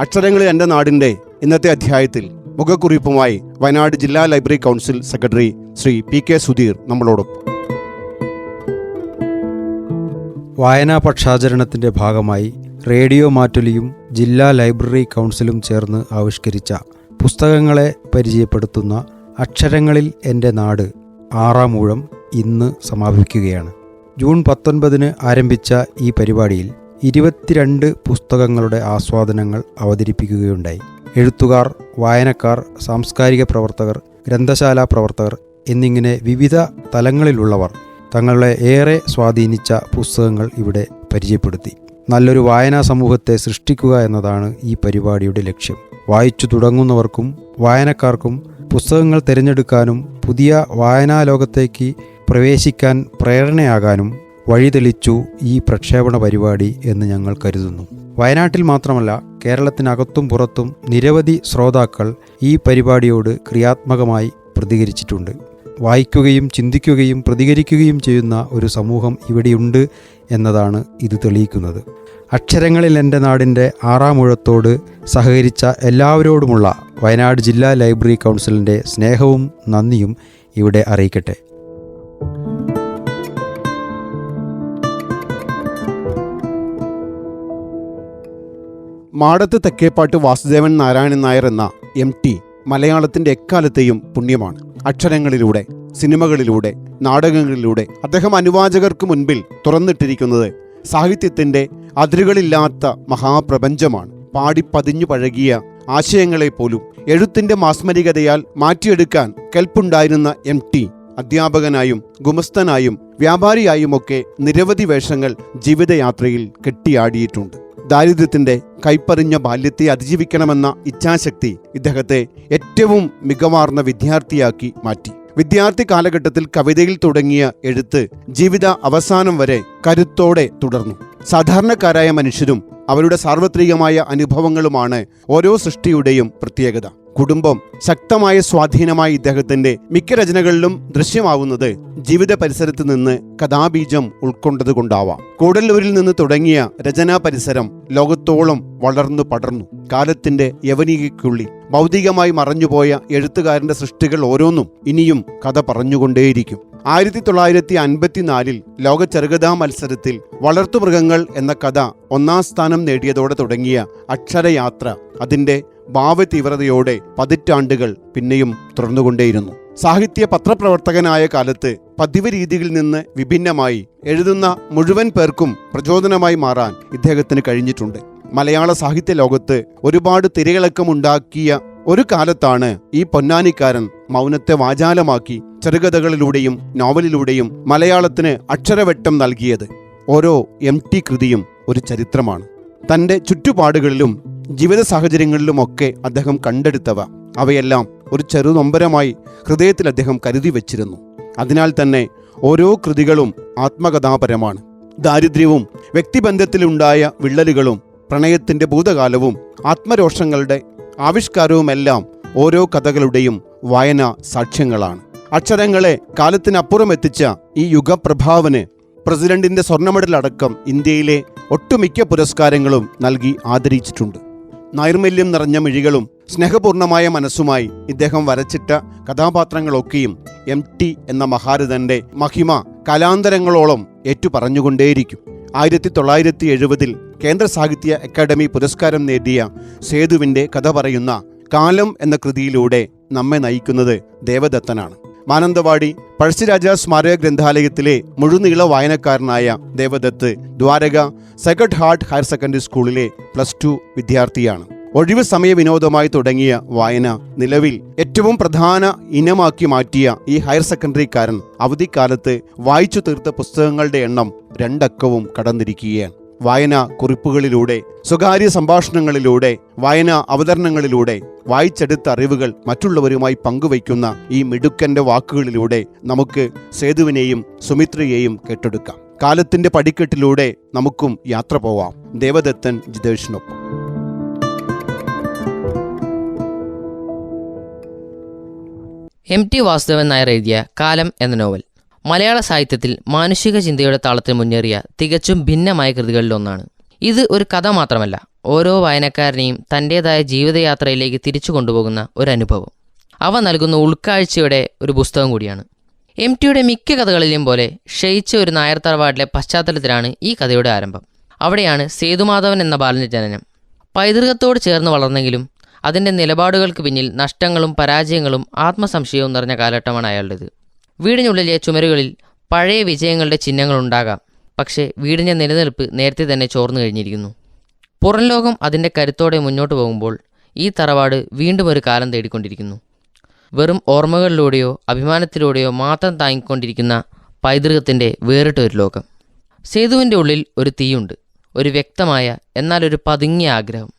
അക്ഷരങ്ങളിൽ എന്റെ നാടിന്റെ ഇന്നത്തെ അധ്യായത്തിൽ മുഖക്കുറിപ്പുമായി വയനാട് ജില്ലാ library council secretary Shri P K Sudheer നമ്മളോടൊപ്പം. വായനാ പക്ഷാചരണത്തിന്റെ ഭാഗമായി റേഡിയോ മാറ്റുലിയും ജില്ലാ ലൈബ്രറി കൗൺസിലും ചേർന്ന് ആവിഷ്കരിച്ച പുസ്തകങ്ങളെ പരിചയപ്പെടുത്തുന്ന അക്ഷരങ്ങളിൽ എന്റെ നാട് ആറാം ഇന്ന് സമാപിക്കുകയാണ്. ജൂൺ പത്തൊൻപതിന് ആരംഭിച്ച ഈ പരിപാടിയിൽ ഇരുപത്തിരണ്ട് പുസ്തകങ്ങളുടെ ആസ്വാദനങ്ങൾ അവതരിപ്പിക്കുകയുണ്ടായി. എഴുത്തുകാർ വായനക്കാർ സാംസ്കാരിക പ്രവർത്തകർ ഗ്രന്ഥശാല പ്രവർത്തകർ എന്നിങ്ങനെ വിവിധ തലങ്ങളിലുള്ളവർ തങ്ങളെ ഏറെ സ്വാധീനിച്ച പുസ്തകങ്ങൾ ഇവിടെ പരിചയപ്പെടുത്തി. നല്ലൊരു വായനാ സമൂഹത്തെ സൃഷ്ടിക്കുക എന്നതാണ് ഈ പരിപാടിയുടെ ലക്ഷ്യം. വായിച്ചു തുടങ്ങുന്നവർക്കും വായനക്കാർക്കും പുസ്തകങ്ങൾ തിരഞ്ഞെടുക്കാനും പുതിയ വായനാ ലോകത്തേക്ക് പ്രവേശിക്കാൻ പ്രേരണയാകാനും വഴിതെളിച്ചു ഈ പ്രക്ഷേപണ പരിപാടി എന്ന് ഞങ്ങൾ കരുതുന്നു. വയനാട്ടിൽ മാത്രമല്ല കേരളത്തിനകത്തും പുറത്തും നിരവധി ശ്രോതാക്കൾ ഈ പരിപാടിയോട് ക്രിയാത്മകമായി പ്രതികരിച്ചിട്ടുണ്ട്. വായിക്കുകയും ചിന്തിക്കുകയും പ്രതികരിക്കുകയും ചെയ്യുന്ന ഒരു സമൂഹം ഇവിടെയുണ്ട് എന്നതാണ് ഇത് തെളിയിക്കുന്നത്. അക്ഷരങ്ങളിൽ എന്റെ നാടിന്റെ ആറാം മുഴത്തോട് സഹകരിച്ച എല്ലാവരോടുമുള്ള വയനാട് ജില്ലാ ലൈബ്രറി കൗൺസിലിന്റെ സ്നേഹവും നന്ദിയും ഇവിടെ അറിയിക്കട്ടെ. മാടത്ത് തെക്കേപ്പാട്ട് വാസുദേവൻ നാരായണൻ നായർ എന്ന എം ടി മലയാളത്തിന്റെ എക്കാലത്തെയും പുണ്യമാണ്. അക്ഷരങ്ങളിലൂടെ സിനിമകളിലൂടെ നാടകങ്ങളിലൂടെ അദ്ദേഹം അനുവാചകർക്ക് മുൻപിൽ തുറന്നിട്ടിരിക്കുന്നത് സാഹിത്യത്തിന്റെ അതിരുകളില്ലാത്ത മഹാപ്രപഞ്ചമാണ്. പാടിപ്പതിഞ്ഞു പഴകിയ ആശയങ്ങളെ പോലും എഴുത്തിന്റെ മാസ്മരികതയാൽ മാറ്റിയെടുക്കാൻ കെൽപ്പുണ്ടായിരുന്ന എം ടി അധ്യാപകനായും ഗുമസ്തനായും വ്യാപാരിയായുമൊക്കെ നിരവധി വേഷങ്ങൾ ജീവിതയാത്രയിൽ കെട്ടിയാടിയിട്ടുണ്ട്. ദാരിദ്ര്യത്തിന്റെ കൈപ്പറിഞ്ഞ ബാല്യത്തെ അതിജീവിക്കണമെന്ന ഇച്ഛാശക്തി ഇദ്ദേഹത്തെ ഏറ്റവും മികവാർന്ന വിദ്യാർത്ഥിയാക്കി മാറ്റി. വിദ്യാർത്ഥി കാലഘട്ടത്തിൽ കവിതയിൽ തുടങ്ങിയ എഴുത്ത് ജീവിത അവസാനം വരെ കരുത്തോടെ തുടർന്നു. സാധാരണക്കാരായ മനുഷ്യരും അവരുടെ സാർവത്രികമായ അനുഭവങ്ങളുമാണ് ഓരോ സൃഷ്ടിയുടെയും പ്രത്യേകത. കുടുംബം ശക്തമായ സ്വാധീനമായി ഇദ്ദേഹത്തിന്റെ മിക്ക രചനകളിലും ദൃശ്യമാവുന്നത് ജീവിത പരിസരത്ത് നിന്ന് കഥാബീജം ഉൾക്കൊണ്ടതുകൊണ്ടാവാം. കൂടല്ലൂരിൽ നിന്ന് തുടങ്ങിയ രചനാ പരിസരം ലോകത്തോളം വളർന്നു പടർന്നു. കാലത്തിന്റെ യവനികയ്ക്കുള്ളിൽ ഭൗതികമായി മറഞ്ഞുപോയ എഴുത്തുകാരന്റെ സൃഷ്ടികൾ ഓരോന്നും ഇനിയും കഥ പറഞ്ഞുകൊണ്ടേയിരിക്കും. ആയിരത്തി തൊള്ളായിരത്തി അൻപത്തിനാലിൽ ലോക ചെറുകഥാ മത്സരത്തിൽ വളർത്തുമൃഗങ്ങൾ എന്ന കഥ ഒന്നാം സ്ഥാനം നേടിയതോടെ തുടങ്ങിയ അക്ഷരയാത്ര അതിന്റെ ഭാവതീവ്രതയോടെ പതിറ്റാണ്ടുകൾ പിന്നെയും തുടർന്നുകൊണ്ടേയിരുന്നു. സാഹിത്യ പത്രപ്രവർത്തകനായ കാലത്ത് പതിവ് രീതികളിൽ നിന്ന് വിഭിന്നമായി എഴുതുന്ന മുഴുവൻ പേർക്കും പ്രചോദനമായി മാറാൻ ഇദ്ദേഹത്തിന് കഴിഞ്ഞിട്ടുണ്ട്. മലയാള സാഹിത്യ ലോകത്ത് ഒരുപാട് തിരയിളക്കമുണ്ടാക്കിയ ഒരു കാലത്താണ് ഈ പൊന്നാനിക്കാരൻ മൗനത്തെ വാചാലമാക്കി ചെറുകഥകളിലൂടെയും നോവലിലൂടെയും മലയാളത്തിന് അക്ഷരവെട്ടം നൽകിയത് ഓരോ എം ടി കൃതിയും ഒരു ചരിത്രമാണ്. തന്റെ ചുറ്റുപാടുകളിലും ജീവിത സാഹചര്യങ്ങളിലുമൊക്കെ അദ്ദേഹം കണ്ടെടുത്തവ. അവയെല്ലാം ഒരു ചെറുനൊമ്പരമായി ഹൃദയത്തിൽ അദ്ദേഹം കരുതി വച്ചിരുന്നു. അതിനാൽ തന്നെ ഓരോ കൃതികളും ആത്മകഥാപരമാണ്. ദാരിദ്ര്യവും വ്യക്തിബന്ധത്തിലുണ്ടായ വിള്ളലുകളും പ്രണയത്തിന്റെ ഭൂതകാലവും ആത്മരോഷങ്ങളുടെ ആവിഷ്കാരവുമെല്ലാം ഓരോ കഥകളുടെയും വായന സാക്ഷ്യങ്ങളാണ്. അക്ഷരങ്ങളെ കാലത്തിനപ്പുറം എത്തിച്ച ഈ യുഗപ്രഭാവന് പ്രസിഡന്റിന്റെ സ്വർണമെഡലടക്കം ഇന്ത്യയിലെ ഒട്ടുമിക്ക പുരസ്കാരങ്ങളും നൽകി ആദരിച്ചിട്ടുണ്ട്. നൈർമല്യം നിറഞ്ഞ മിഴികളും സ്നേഹപൂർണമായ മനസ്സുമായി ഇദ്ദേഹം വരച്ചിട്ട കഥാപാത്രങ്ങളൊക്കെയും എം ടി എന്ന മഹാരഥന്റെ മഹിമ കലാന്തരങ്ങളോളം ഏറ്റുപറഞ്ഞുകൊണ്ടേയിരിക്കും. ആയിരത്തി തൊള്ളായിരത്തി എഴുപതിൽ കേന്ദ്ര സാഹിത്യ അക്കാദമി പുരസ്കാരം നേടിയ സേതുവിന്റെ കഥ പറയുന്ന കാലം എന്ന കൃതിയിലൂടെ നമ്മെ നയിക്കുന്നത് ദേവദത്തനാണ്. മാനന്തവാടി പഴശ്ശിരാജ സ്മാരക ഗ്രന്ഥാലയത്തിലെ മുഴുനീള വായനക്കാരനായ Devadath Dwaraka sacred heart higher secondary സ്കൂളിലെ പ്ലസ് ടു വിദ്യാർത്ഥിയാണ്. ഒഴിവ് സമയ വിനോദമായി തുടങ്ങിയ വായന നിലവിൽ ഏറ്റവും പ്രധാന ഇനമാക്കി മാറ്റിയ ഈ ഹയർ സെക്കൻഡറിക്കാരൻ അവധിക്കാലത്ത് വായിച്ചു തീർത്ത പുസ്തകങ്ങളുടെ എണ്ണം രണ്ടക്കവും കടന്നിരിക്കുകയാണ്. വായന കുറിപ്പുകളിലൂടെ സ്വകാര്യ സംഭാഷണങ്ങളിലൂടെ വായന അവതരണങ്ങളിലൂടെ വായിച്ചെടുത്ത അറിവുകൾ മറ്റുള്ളവരുമായി പങ്കുവയ്ക്കുന്ന ഈ മിടുക്കന്റെ വാക്കുകളിലൂടെ നമുക്ക് സേതുവിനെയും സുമിത്രയെയും കെട്ടെടുക്കാം. കാലത്തിന്റെ പടിക്കെട്ടിലൂടെ നമുക്കും യാത്ര പോവാം. ദേവദത്തൻ ജിതേഷിനൊപ്പം. എം ടി വാസുദേവൻ നായർ എഴുതിയ കാലം എന്ന നോവൽ. മലയാള സാഹിത്യത്തിൽ മാനുഷിക ചിന്തയുടെ താളത്തിൽ മുന്നേറിയ തികച്ചും ഭിന്നമായ കൃതികളിലൊന്നാണ്. ഇത് ഒരു കഥ മാത്രമല്ല ഓരോ വായനക്കാരനെയും തന്റേതായ ജീവിതയാത്രയിലേക്ക് തിരിച്ചു കൊണ്ടുപോകുന്ന ഒരു അനുഭവം. അവ നൽകുന്ന ഉൾക്കാഴ്ചയുടെ ഒരു പുസ്തകം കൂടിയാണ്. എം ടിയുടെ മിക്ക കഥകളിലും പോലെ ക്ഷയിച്ച ഒരു നായർ തറവാടിലെ പശ്ചാത്തലത്തിലാണ് ഈ കഥയുടെ ആരംഭം. അവിടെയാണ് സേതുമാധവൻ എന്ന ബാലന്റെ ജനനം. പൈതൃകത്തോട് ചേർന്ന് വളർന്നെങ്കിലും അതിന്റെ നിലപാടുകൾക്ക് പിന്നിൽ നഷ്ടങ്ങളും പരാജയങ്ങളും ആത്മസംശയവും നിറഞ്ഞ കാലഘട്ടമാണ് അയാളുടേത്. വീടിനുള്ളിലെ ചുമരുകളിൽ പഴയ വിജയങ്ങളുടെ ചിഹ്നങ്ങൾ ചിഹ്നങ്ങളുണ്ടാകാം പക്ഷേ വീടിന്റെ നിലനിൽപ്പ് നേരത്തെ തന്നെ ചോർന്നു കഴിഞ്ഞിരിക്കുന്നു. പുറം ലോകം അതിന്റെ കരുത്തോടെ മുന്നോട്ട് പോകുമ്പോൾ ഈ തറവാട് വീണ്ടും ഒരു കാലം തേടിക്കൊണ്ടിരിക്കുന്നു. വെറും ഓർമ്മകളിലൂടെയോ അഭിമാനത്തിലൂടെയോ മാത്രം താങ്ങിക്കൊണ്ടിരിക്കുന്ന പൈതൃകത്തിന്റെ വേറിട്ട ഒരു ലോകം. സേതുവിന്റെ ഉള്ളിൽ ഒരു തീയുണ്ട് ഒരു വ്യക്തമായ എന്നാൽ ഒരു പതുങ്ങിയ ആഗ്രഹം.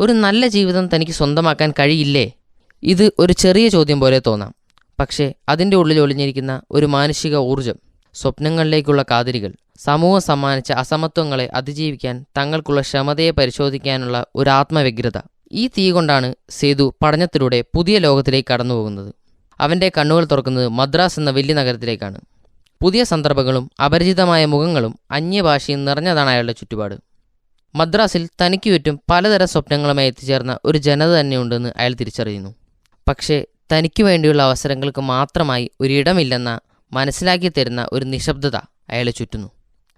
ഒരു നല്ല ജീവിതം തനിക്ക് സ്വന്തമാക്കാൻ കഴിയില്ലേ? ഇത് ഒരു ചെറിയ ചോദ്യം പോലെ തോന്നാം. പക്ഷേ അതിന്റെ ഉള്ളിൽ ഒളിഞ്ഞിരിക്കുന്ന ഒരു മാനുഷിക ഊർജം സ്വപ്നങ്ങളിലേക്കുള്ള കാതിരികൾ സമൂഹം സമ്മാനിച്ച അസമത്വങ്ങളെ അതിജീവിക്കാൻ തങ്ങൾക്കുള്ള ക്ഷമതയെ പരിശോധിക്കാനുള്ള ഒരു ആത്മവ്യഗ്രത ഈ തീ കൊണ്ടാണ് സേതു പഠനത്തിലൂടെ പുതിയ ലോകത്തിലേക്ക് കടന്നുപോകുന്നത്. അവന്റെ കണ്ണുകൾ തുറക്കുന്നത് മദ്രാസ് എന്ന വലിയ നഗരത്തിലേക്കാണ്. പുതിയ സന്ദർഭങ്ങളും അപരിചിതമായ മുഖങ്ങളും അന്യഭാഷയും നിറഞ്ഞതാണ് അയാളുടെ ചുറ്റുപാട്. മദ്രാസിൽ തനിക്ക് ചുറ്റും പലതരം സ്വപ്നങ്ങളുമായി എത്തിച്ചേർന്ന ഒരു ജനത തന്നെയുണ്ടെന്ന് അയാൾ തിരിച്ചറിയുന്നു. പക്ഷേ തനിക്ക് വേണ്ടിയുള്ള അവസരങ്ങൾക്ക് മാത്രമായി ഒരിടമില്ലെന്ന മനസ്സിലാക്കി തരുന്ന ഒരു നിശബ്ദത അയാളെ ചുറ്റുന്നു.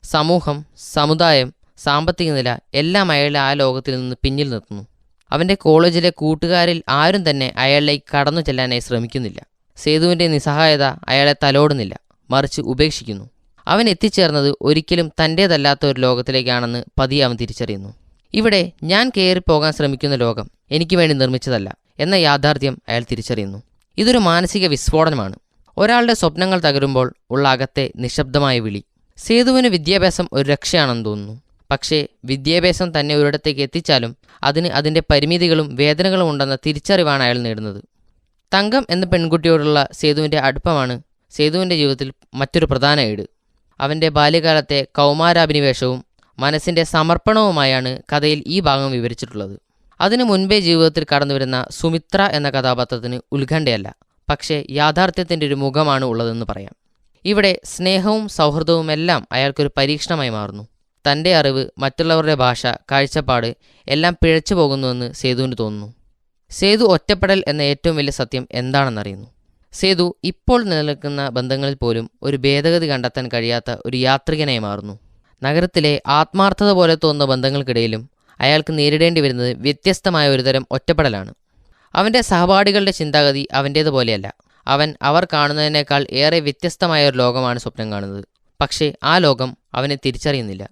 സമൂഹം സമുദായം സാമ്പത്തിക നില എല്ലാം അയാളെ ആ ലോകത്തിൽ നിന്ന് പിന്നിൽ നിർത്തുന്നു. അവന്റെ കോളേജിലെ കൂട്ടുകാരിൽ ആരും തന്നെ അയാളിലേക്ക് കടന്നു ചെല്ലാനായി ശ്രമിക്കുന്നില്ല. സേതുവിന്റെ നിസ്സഹായത അയാളെ തലോടുന്നില്ല മറിച്ച് ഉപേക്ഷിക്കുന്നു. അവൻ എത്തിച്ചേർന്നത് ഒരിക്കലും തന്റേതല്ലാത്ത ഒരു ലോകത്തിലേക്കാണെന്ന് പതിയെ അവൻ തിരിച്ചറിയുന്നു. ഇവിടെ ഞാൻ കയറിപ്പോകാൻ ശ്രമിക്കുന്ന ലോകം എനിക്ക് വേണ്ടി നിർമ്മിച്ചതല്ല. എന്ന യാഥാർത്ഥ്യം അയാൾ തിരിച്ചറിയുന്നു. ഇതൊരു മാനസിക വിസ്ഫോടനമാണ്. ഒരാളുടെ സ്വപ്നങ്ങൾ തകരുമ്പോൾ ഉള്ള അകത്തെ നിശബ്ദമായ വിളി. സേതുവിന് വിദ്യാഭ്യാസം ഒരു രക്ഷയാണെന്ന് തോന്നുന്നു. പക്ഷേ വിദ്യാഭ്യാസം തന്നെ ഒരിടത്തേക്ക് എത്തിച്ചാലും അതിന് അതിന്റെ പരിമിതികളും വേദനകളും ഉണ്ടെന്ന തിരിച്ചറിവാണ് അയാൾ നേടുന്നത്. തങ്കം എന്ന പെൺകുട്ടിയോടുള്ള സേതുവിന്റെ അടുപ്പമാണ് സേതുവിന്റെ ജീവിതത്തിൽ മറ്റൊരു പ്രധാന ഏട് അവന്റെ ബാല്യകാലത്തെ കൗമാരാഭിനിവേശവും മനസ്സിന്റെ സമർപ്പണവുമായാണ് കഥയിൽ ഈ ഭാഗം വിവരിച്ചിട്ടുള്ളത്. അതിനു മുൻപേ ജീവിതത്തിൽ കടന്നുവരുന്ന സുമിത്ര എന്ന കഥാപാത്രത്തിന് ഉത്കണ്ഠയല്ല പക്ഷേ യാഥാർത്ഥ്യത്തിന്റെ ഒരു മുഖമാണ് ഉള്ളതെന്ന് പറയാം. ഇവിടെ സ്നേഹവും സൗഹൃദവും എല്ലാം അയാൾക്കൊരു പരീക്ഷണമായി മാറുന്നു. തന്റെ അറിവ് മറ്റുള്ളവരുടെ ഭാഷ കാഴ്ചപ്പാട് എല്ലാം പിഴച്ചു പോകുന്നുവെന്ന് സേതുവിന് തോന്നുന്നു. സേതു ഒറ്റപ്പെടൽ എന്ന ഏറ്റവും വലിയ സത്യം എന്താണെന്നറിയുന്നു. സേതു ഇപ്പോൾ നിലനിൽക്കുന്ന ബന്ധങ്ങളിൽ പോലും ഒരു ഭേദഗതി കണ്ടെത്താൻ കഴിയാത്ത ഒരു യാത്രികനായി മാറുന്നു. നഗരത്തിലെ ആത്മാർത്ഥത പോലെ തോന്നുന്ന ബന്ധങ്ങൾക്കിടയിലും അയാൾക്ക് നേരിടേണ്ടി വരുന്നത് വ്യത്യസ്തമായ ഒരുതരം ഒറ്റപ്പെടലാണ്. അവന്റെ സഹപാഠികളുടെ ചിന്താഗതി അവന്റേതുപോലെയല്ല അവൻ അവർ കാണുന്നതിനേക്കാൾ ഏറെ വ്യത്യസ്തമായ ഒരു ലോകമാണ് സ്വപ്നം കാണുന്നത്. പക്ഷേ ആ ലോകം അവനെ തിരിച്ചറിയുന്നില്ല.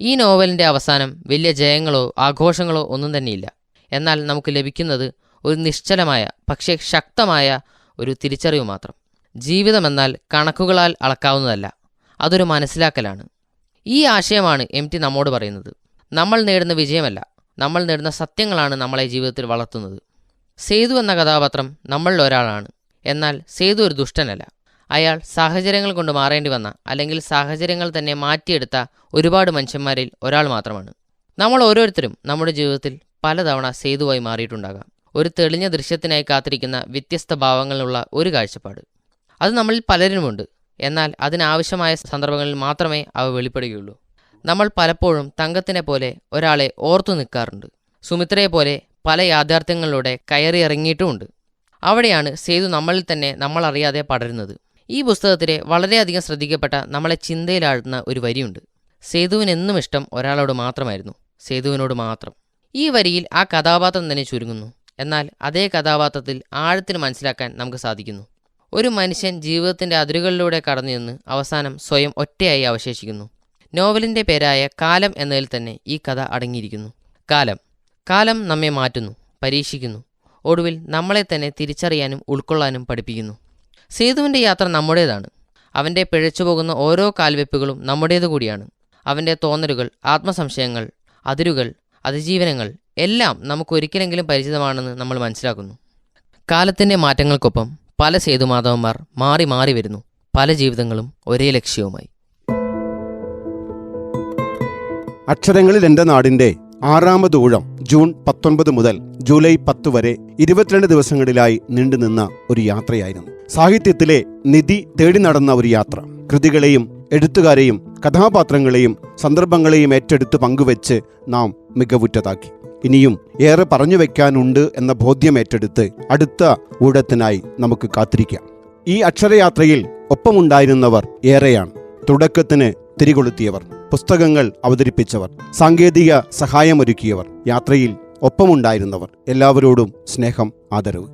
ഈ നോവലിന്റെ അവസാനം വലിയ ജയങ്ങളോ ആഘോഷങ്ങളോ ഒന്നും തന്നെയില്ല. എന്നാൽ നമുക്ക് ലഭിക്കുന്നത് ഒരു നിശ്ചലമായ പക്ഷേ ശക്തമായ ഒരു തിരിച്ചറിവ് മാത്രം. ജീവിതമെന്നാൽ കണക്കുകളാൽ അളക്കാവുന്നതല്ല. അതൊരു മനസ്സിലാക്കലാണ്. ഈ ആശയമാണ് എം ടി നമ്മോട് പറയുന്നത്. നമ്മൾ നേടുന്ന വിജയമല്ല. നമ്മൾ നേടുന്ന സത്യങ്ങളാണ് നമ്മളെ ജീവിതത്തിൽ വളർത്തുന്നത്. സേതു എന്ന കഥാപാത്രം നമ്മളിൽ ഒരാളാണ്. എന്നാൽ സേതു ഒരു ദുഷ്ടനല്ല. അയാൾ സാഹചര്യങ്ങൾ കൊണ്ട് മാറേണ്ടി വന്ന അല്ലെങ്കിൽ സാഹചര്യങ്ങൾ തന്നെ മാറ്റിയെടുത്ത ഒരുപാട് മനുഷ്യന്മാരിൽ ഒരാൾ മാത്രമാണ്. നമ്മൾ ഓരോരുത്തരും നമ്മുടെ ജീവിതത്തിൽ പലതവണ സേതുവായി മാറിയിട്ടുണ്ടാകാം. ഒരു തെളിഞ്ഞ ദൃശ്യത്തിനായി കാത്തിരിക്കുന്ന വ്യത്യസ്ത ഭാവങ്ങളുള്ള ഒരു കാഴ്ചപ്പാട്. അത് നമ്മളിൽ പലരിലുമുണ്ട് എന്നാൽ അതിനാവശ്യമായ സന്ദർഭങ്ങളിൽ മാത്രമേ അവ വെളിപ്പെടുകയുള്ളൂ. നമ്മൾ പലപ്പോഴും തങ്കത്തിനെ പോലെ ഒരാളെ ഓർത്തു നിൽക്കാറുണ്ട്. സുമിത്രയെ പോലെ പല യാഥാർത്ഥ്യങ്ങളിലൂടെ കയറി ഇറങ്ങിയിട്ടുമുണ്ട്. അവിടെയാണ് സേതു നമ്മളിൽ തന്നെ നമ്മൾ അറിയാതെ പടരുന്നത്. ഈ പുസ്തകത്തിലെ വളരെയധികം ശ്രദ്ധിക്കപ്പെട്ട നമ്മളെ ചിന്തയിലാഴ്ത്തുന്ന ഒരു വരിയുണ്ട്. സേതുവിന് എന്നും ഇഷ്ടം ഒരാളോട് മാത്രമായിരുന്നു. സേതുവിനോട് മാത്രം. ഈ വരിയിൽ ആ കഥാപാത്രം തന്നെ ചുരുങ്ങുന്നു. എന്നാൽ അതേ കഥാപാത്രത്തിൽ ആഴത്തിൽ മനസ്സിലാക്കാൻ നമുക്ക് സാധിക്കുന്നു. ഒരു മനുഷ്യൻ ജീവിതത്തിന്റെ അതിരുകളിലൂടെ കടന്നു അവസാനം സ്വയം ഒറ്റയായി അവശേഷിക്കുന്നു. നോവലിന്റെ പേരായ കാലം എന്നതിൽ തന്നെ ഈ കഥ അടങ്ങിയിരിക്കുന്നു. കാലം. കാലം നമ്മെ മാറ്റുന്നു പരീക്ഷിക്കുന്നു. ഒടുവിൽ നമ്മളെ തന്നെ തിരിച്ചറിയാനും ഉൾക്കൊള്ളാനും പഠിപ്പിക്കുന്നു. സേതുവിന്റെ യാത്ര നമ്മുടേതാണ്. അവന്റെ പിഴച്ചുപോകുന്ന ഓരോ കാൽവെപ്പുകളും നമ്മുടേതു കൂടിയാണ്. അവന്റെ തോന്നലുകൾ ആത്മസംശയങ്ങൾ അതിരുകൾ അതിജീവനങ്ങൾ എല്ലാം നമുക്കൊരിക്കലെങ്കിലും പരിചിതമാണെന്ന് നമ്മൾ മനസ്സിലാക്കുന്നു. കാലത്തിന്റെ മാറ്റങ്ങൾക്കൊപ്പം പല സേതുമാധവന്മാർ മാറി മാറി വരുന്നു. പല ജീവിതങ്ങളും ഒരേ ലക്ഷ്യവുമായി. അക്ഷരങ്ങളിൽ എന്റെ നാടിന്റെ ആറാമത് ഊഴം ജൂൺ പത്തൊൻപത് മുതൽ ജൂലൈ പത്ത് വരെ ഇരുപത്തിരണ്ട് ദിവസങ്ങളിലായി നീണ്ടുനിന്ന ഒരു യാത്രയായിരുന്നു. സാഹിത്യത്തിലെ നിധി തേടി നടന്ന ഒരു യാത്ര. കൃതികളെയും എഴുത്തുകാരെയും കഥാപാത്രങ്ങളെയും സന്ദർഭങ്ങളെയും ഏറ്റെടുത്ത് പങ്കുവെച്ച് നാം മികവുറ്റതാക്കി. ഇനിയും ഏറെ പറഞ്ഞു വെക്കാനുണ്ട് എന്ന ബോധ്യം ഏറ്റെടുത്ത് അടുത്ത ഊഴത്തിനായി നമുക്ക് കാത്തിരിക്കാം. ഈ അക്ഷരയാത്രയിൽ ഒപ്പമുണ്ടായിരുന്നവർ ഏറെയാണ്. തുടക്കത്തിന് തിരികൊളുത്തിയവർ പുസ്തകങ്ങൾ അവതരിപ്പിച്ചവർ സാങ്കേതിക സഹായമൊരുക്കിയവർ യാത്രയിൽ ഒപ്പമുണ്ടായിരുന്നവർ എല്ലാവരോടും സ്നേഹം ആദരവ്.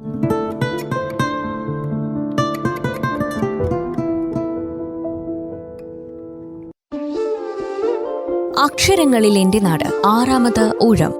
അക്ഷരങ്ങളിൽ എന്റെ നാട് ആറാമത് ഊഴം.